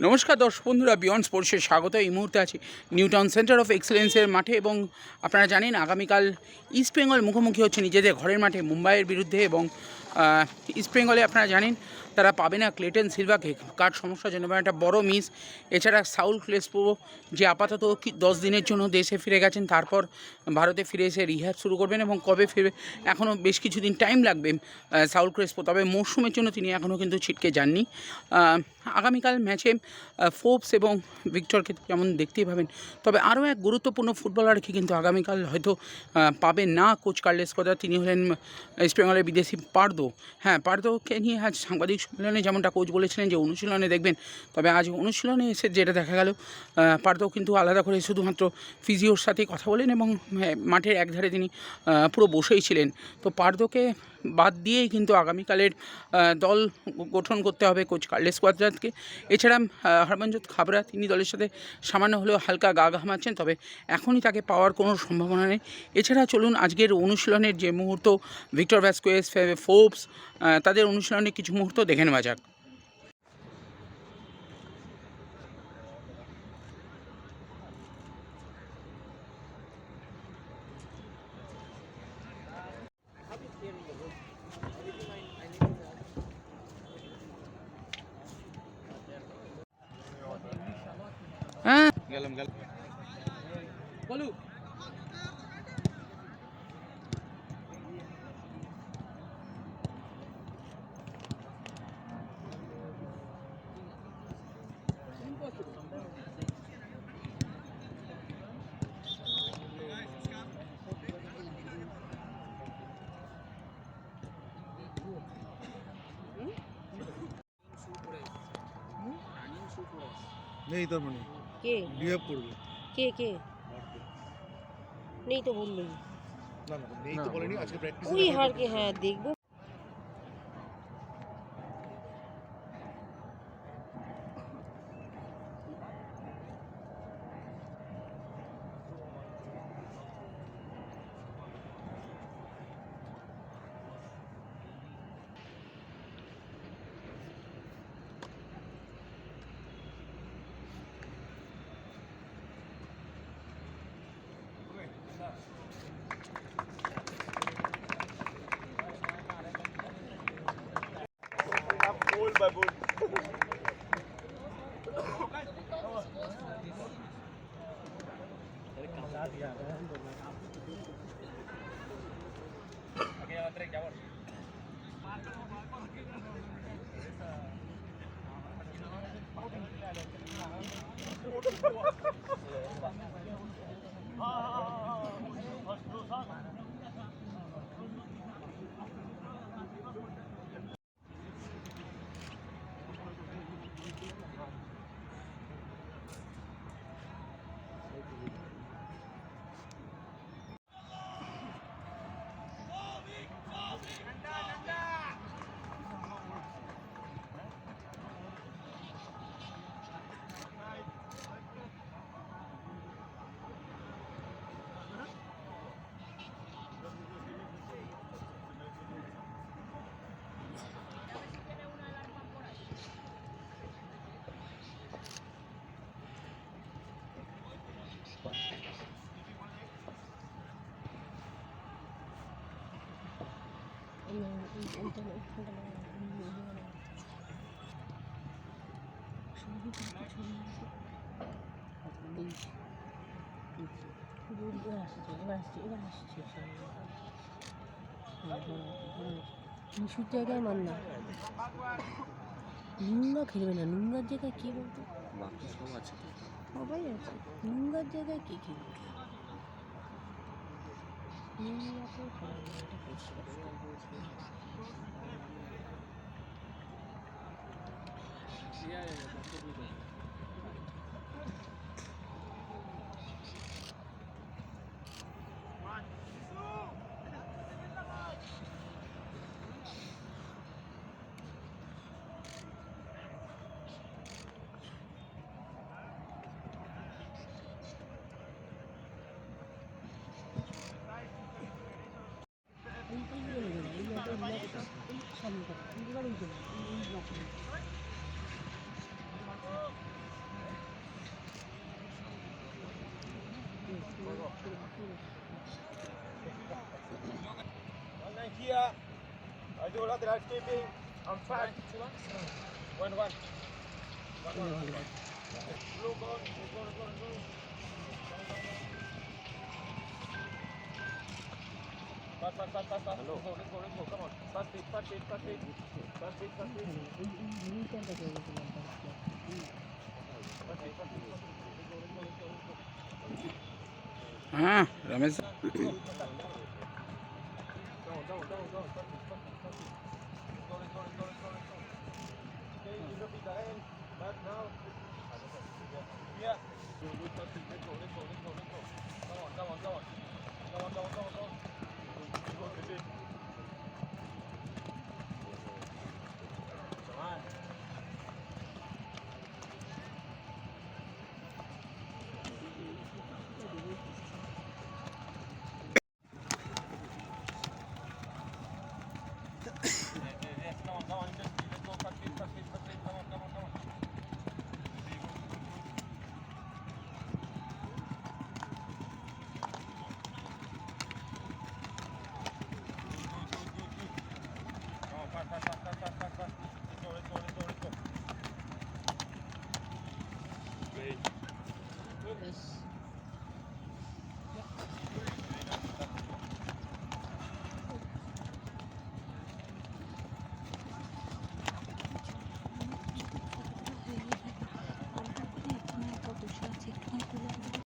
নমস্কার দর্শক বন্ধুরা বিয়ন্ড স্পোর্টসের স্বাগত এই মুহূর্তে আছি নিউটাউন সেন্টার অফ এক্সেলেন্সের মাঠে এবং আপনারা জানেন আগামীকাল ইস্ট বেঙ্গল মুখোমুখি হচ্ছে নিজেদের ঘরের মাঠে মুম্বাইয়ের বিরুদ্ধে এবং ইস্ট বেঙ্গলে আপনারা জানেন তারা পাবে না ক্লেটন সিলভাকে কার সমস্যার জন্য একটা বড় মিস এছাড়া সাউল ক্লেসপো যে আপাতত দশ দিনের জন্য দেশে ফিরে গেছেন, তারপর ভারতে ফিরে এসে রিহ্যাব শুরু করবেন এবং কবে ফিরবে এখনও বেশ কিছুদিন টাইম লাগবে সাউল ক্রেসপো তবে মরশুমের জন্য তিনি এখনও কিন্তু ছিটকে যাননি। আগামীকাল ম্যাচে ফোর্বস এবং ভিক্টরকে যেমন দেখতেই পাবেন। তবে আরও এক গুরুত্বপূর্ণ ফুটবলারকে কিন্তু আগামীকাল হয়তো পাবেন না কোচ কার্লেস কথা তিনি হলেন ইস্ট বেঙ্গলের বিদেশি পার্দো। হ্যাঁ পার্দোকে নিয়ে আজ সাংবাদিক সম্মেলনে যেমনটা কোচ বলেছিলেন যে অনুশীলনে দেখবেন, তবে আজ অনুশীলনে এসে যেটা দেখা গেল পার্দো কিন্তু আলাদা করে শুধুমাত্র ফিজিওর সাথে কথা বলেন এবং মাঠের একধারে তিনি পুরো বসেই ছিলেন। তো পার্দোকে বাদ দিয়েই কিন্তু আগামীকালের দল গঠন করতে হবে কোচ কার্লেস কোয়াদ্রাতকে এছাড়া আহ, খাবরা তিনি দলের সাথে সামান্য হলেও হালকা গা ঘামাচ্ছেন তবে এখনই তাকে পাওয়ার কোনো সম্ভাবনা নেই। এছাড়া চলুন আজকের অনুশীলনের যে মুহূর্ত ভিক্টর ভ্যাসকোয়েস ফোর্বস তাদের অনুশীলনের কিছু মুহূর্ত দেখে নেওয়া যাক। হ্যাঁ। গেলাম গেলাম। বলু। নেই তার মানে। কে বিহেভ করবে কে কে নেই তো বললোই না না নেই তো বলেনি আজকে প্র্যাকটিস ওই হারকে হ্যাঁ দেখব Oh, নিশুর জায়গায় মান না নুঙ্গা খেলবে না নুঙ্গার জায়গায় কে বলতো? বাকি সব আছে সবাই আছে। নুঙ্গার জায়গায় কে খেলবে? নুঙ্গাকে খেলবে না, এটা পরিষ্কার। এই Online here. I'm fine. One, one. One, one, one. Blue gone, blue gone, blue gone, blue. Fast, fast, fast, fast, fast. Let's go, let's go, let's go. Come on. Fast speed, fast speed, fast speed. Fast speed, fast speed. हाँ Ramesh Come on, come on, come on. Come on, come on, come on what they did.